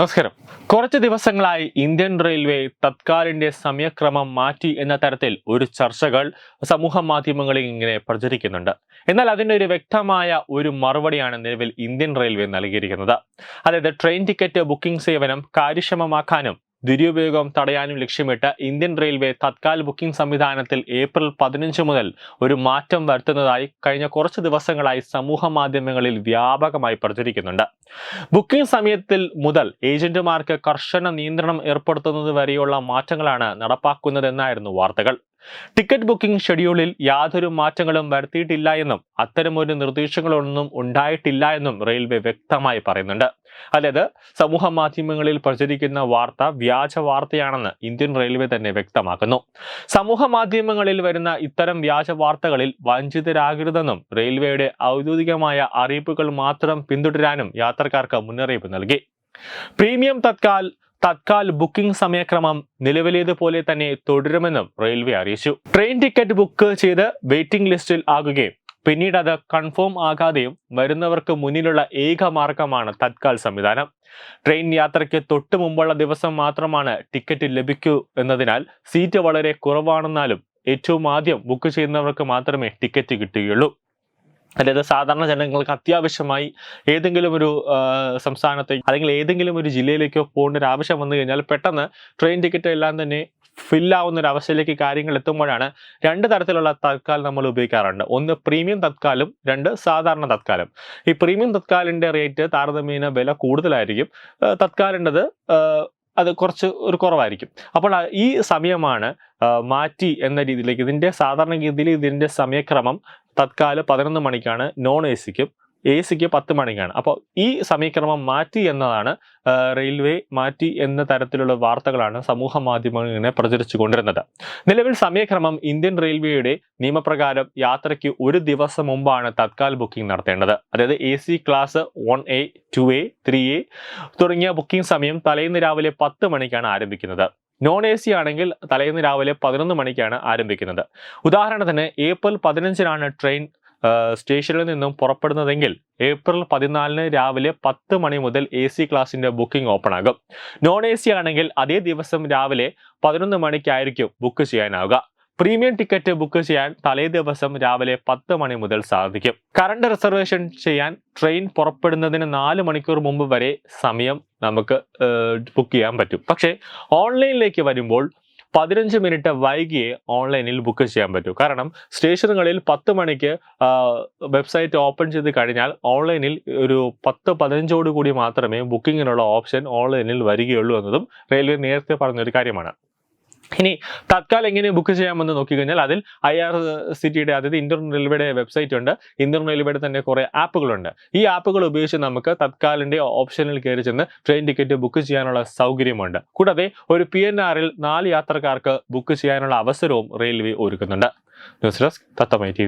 നമസ്കാരം. കുറച്ച് ദിവസങ്ങളായി ഇന്ത്യൻ റെയിൽവേ തത്കാലിന്റെ സമയക്രമം മാറ്റി എന്ന തരത്തിൽ ഒരു ചർച്ചകൾ സമൂഹ മാധ്യമങ്ങളിൽ ഇങ്ങനെ പ്രചരിക്കുന്നുണ്ട്. എന്നാൽ അതിന്റെ ഒരു വ്യക്തമായ ഒരു മറുപടിയാണ് നിലവിൽ ഇന്ത്യൻ റെയിൽവേ നൽകിയിരിക്കുന്നത്. അതായത് ട്രെയിൻ ടിക്കറ്റ് ബുക്കിംഗ് സേവനം കാര്യക്ഷമമാക്കാനും ദുരുപയോഗം തടയാനും ലക്ഷ്യമിട്ട് ഇന്ത്യൻ റെയിൽവേ തത്കാൽ ബുക്കിംഗ് സംവിധാനത്തിൽ ഏപ്രിൽ പതിനഞ്ച് മുതൽ ഒരു മാറ്റം വരുത്തുന്നതായി കഴിഞ്ഞ കുറച്ച് ദിവസങ്ങളായി സമൂഹ മാധ്യമങ്ങളിൽ വ്യാപകമായി പ്രചരിക്കുന്നുണ്ട്. ബുക്കിംഗ് സമയത്തിൽ മുതൽ ഏജന്റുമാർക്ക് കർശന നിയന്ത്രണം ഏർപ്പെടുത്തുന്നത് വരെയുള്ള മാറ്റങ്ങളാണ് നടപ്പാക്കുന്നതെന്നായിരുന്നു വാർത്തകൾ. ടിക്കറ്റ് ബുക്കിംഗ് ഷെഡ്യൂളിൽ യാതൊരു മാറ്റങ്ങളും വരുത്തിയിട്ടില്ല എന്നും അത്തരമൊരു നിർദ്ദേശങ്ങളൊന്നും ഉണ്ടായിട്ടില്ല എന്നും റെയിൽവേ വ്യക്തമായി പറയുന്നുണ്ട്. അതായത് സമൂഹ മാധ്യമങ്ങളിൽ പ്രചരിക്കുന്ന വാർത്ത വ്യാജ വാർത്തയാണെന്ന് ഇന്ത്യൻ റെയിൽവേ തന്നെ വ്യക്തമാക്കുന്നു. സമൂഹ മാധ്യമങ്ങളിൽ വരുന്ന ഇത്തരം വ്യാജ വാർത്തകളിൽ വഞ്ചിതരാകരുതെന്നും റെയിൽവേയുടെ ഔദ്യോഗികമായ അറിയിപ്പുകൾ മാത്രം പിന്തുടരാനും യാത്രക്കാർക്ക് മുന്നറിയിപ്പ് നൽകി. പ്രീമിയം തത്കാൽ തത്കാൽ ബുക്കിംഗ് സമയക്രമം നിലവിലേതുപോലെ തന്നെ തുടരുമെന്നും റെയിൽവേ അറിയിച്ചു. ട്രെയിൻ ടിക്കറ്റ് ബുക്ക് ചെയ്ത് വെയിറ്റിംഗ് ലിസ്റ്റിൽ ആകുകയും പിന്നീട് അത് കൺഫേം ആകാതെയും വരുന്നവർക്ക് മുന്നിലുള്ള ഏക മാർഗമാണ് തത്കാൽ സംവിധാനം. ട്രെയിൻ യാത്രയ്ക്ക് തൊട്ടു മുമ്പുള്ള ദിവസം മാത്രമാണ് ടിക്കറ്റ് ലഭിക്കൂ എന്നതിനാൽ സീറ്റ് വളരെ കുറവാണെന്നാലും ഏറ്റവും ആദ്യം ബുക്ക് ചെയ്യുന്നവർക്ക് മാത്രമേ ടിക്കറ്റ് കിട്ടുകയുള്ളൂ. അതായത് സാധാരണ ജനങ്ങൾക്ക് അത്യാവശ്യമായി ഏതെങ്കിലും ഒരു സംസ്ഥാനത്തേക്ക് അല്ലെങ്കിൽ ഏതെങ്കിലും ഒരു ജില്ലയിലേക്കോ പോകേണ്ട ഒരു ആവശ്യം വന്നു കഴിഞ്ഞാൽ പെട്ടെന്ന് ട്രെയിൻ ടിക്കറ്റ് എല്ലാം തന്നെ ഫില്ലാവുന്ന ഒരു അവസ്ഥയിലേക്ക് കാര്യങ്ങൾ എത്തുമ്പോഴാണ് രണ്ട് തരത്തിലുള്ള തത്കാൽ നമ്മൾ ഉപയോഗിക്കാറുണ്ട്. ഒന്ന് പ്രീമിയം തത്കാലും രണ്ട് സാധാരണ തത്കാലം ഈ പ്രീമിയം തത്കാലിന്റെ റേറ്റ് താരതമ്യേന വില കൂടുതലായിരിക്കും. തത്കാലിന്റെത് അത് കുറച്ച് ഒരു കുറവായിരിക്കും. അപ്പോൾ ഈ സമയമാണ് മാറ്റി എന്ന രീതിയിലേക്ക് ഇതിന്റെ സാധാരണഗതിയിൽ ഇതിന്റെ സമയക്രമം തത്കാൽ പതിനൊന്ന് മണിക്കാണ് നോൺ എ സിക്കും എ സിക്ക് പത്ത് മണിക്കാണ്. അപ്പോൾ ഈ സമയക്രമം മാറ്റി എന്നതാണ് റെയിൽവേ മാറ്റി എന്ന തരത്തിലുള്ള വാർത്തകളാണ് സമൂഹ മാധ്യമങ്ങളിൽ ഇങ്ങനെ പ്രചരിച്ചു കൊണ്ടിരുന്നത്. നിലവിൽ സമയക്രമം ഇന്ത്യൻ റെയിൽവേയുടെ നിയമപ്രകാരം യാത്രയ്ക്ക് ഒരു ദിവസം മുമ്പാണ് തത്കാൽ ബുക്കിംഗ് നടത്തേണ്ടത്. അതായത് A C class one A two A three A തുടങ്ങിയ ബുക്കിംഗ് സമയം തലേന്ന് രാവിലെ പത്ത് മണിക്കാണ് ആരംഭിക്കുന്നത്. നോൺ എ സി ആണെങ്കിൽ തലേന്ന് രാവിലെ പതിനൊന്ന് മണിക്കാണ് ആരംഭിക്കുന്നത്. ഉദാഹരണത്തിന് ഏപ്രിൽ പതിനഞ്ചിനാണ് ട്രെയിൻ സ്റ്റേഷനിൽ നിന്നും പുറപ്പെടുന്നതെങ്കിൽ ഏപ്രിൽ പതിനാലിന് രാവിലെ പത്ത് മണി മുതൽ എ സി ക്ലാസിന്റെ ബുക്കിംഗ് ഓപ്പൺ ആകും നോൺ എ സി ആണെങ്കിൽ അതേ ദിവസം രാവിലെ പതിനൊന്ന് മണിക്കായിരിക്കും ബുക്ക് ചെയ്യാനാവുക. പ്രീമിയം ടിക്കറ്റ് ബുക്ക് ചെയ്യാൻ തലേ ദിവസം രാവിലെ പത്ത് മണി മുതൽ സാധിക്കും. കറണ്ട് റിസർവേഷൻ ചെയ്യാൻ ട്രെയിൻ പുറപ്പെടുന്നതിന് നാല് മണിക്കൂർ മുമ്പ് വരെ സമയം നമുക്ക് ബുക്ക് ചെയ്യാൻ പറ്റും. പക്ഷേ ഓൺലൈനിലേക്ക് വരുമ്പോൾ പതിനഞ്ച് മിനിറ്റ് വൈകിയേ ഓൺലൈനിൽ ബുക്ക് ചെയ്യാൻ പറ്റൂ. കാരണം സ്റ്റേഷനുകളിൽ പത്ത് മണിക്ക് വെബ്സൈറ്റ് ഓപ്പൺ ചെയ്ത് കഴിഞ്ഞാൽ ഓൺലൈനിൽ ഒരു പത്ത് പതിനഞ്ചോട് കൂടി മാത്രമേ ബുക്കിങ്ങിനുള്ള ഓപ്ഷൻ ഓൺലൈനിൽ വരികയുള്ളൂ എന്നതും റെയിൽവേ നേരത്തെ പറഞ്ഞൊരു കാര്യമാണ്. ഇനി തത്കാലം എങ്ങനെ ബുക്ക് ചെയ്യാമെന്ന് നോക്കിക്കഴിഞ്ഞാൽ അതിൽ ഐ ആർ സി ടിയുടെ അതായത് ഇന്ത്യൻ റെയിൽവേയുടെ വെബ്സൈറ്റ് ഉണ്ട്. ഇന്ത്യൻ റെയിൽവേയുടെ തന്നെ കുറേ ആപ്പുകളുണ്ട്. ഈ ആപ്പുകൾ ഉപയോഗിച്ച് നമുക്ക് തത്കാലിന്റെ ഓപ്ഷനിൽ കയറി ചെന്ന് ട്രെയിൻ ടിക്കറ്റ് ബുക്ക് ചെയ്യാനുള്ള സൗകര്യമുണ്ട്. കൂടാതെ ഒരു പി എൻ ആറിൽ നാല് യാത്രക്കാർക്ക് ബുക്ക് ചെയ്യാനുള്ള അവസരവും റെയിൽവേ ഒരുക്കുന്നുണ്ട്. News desk തത്തമൈ T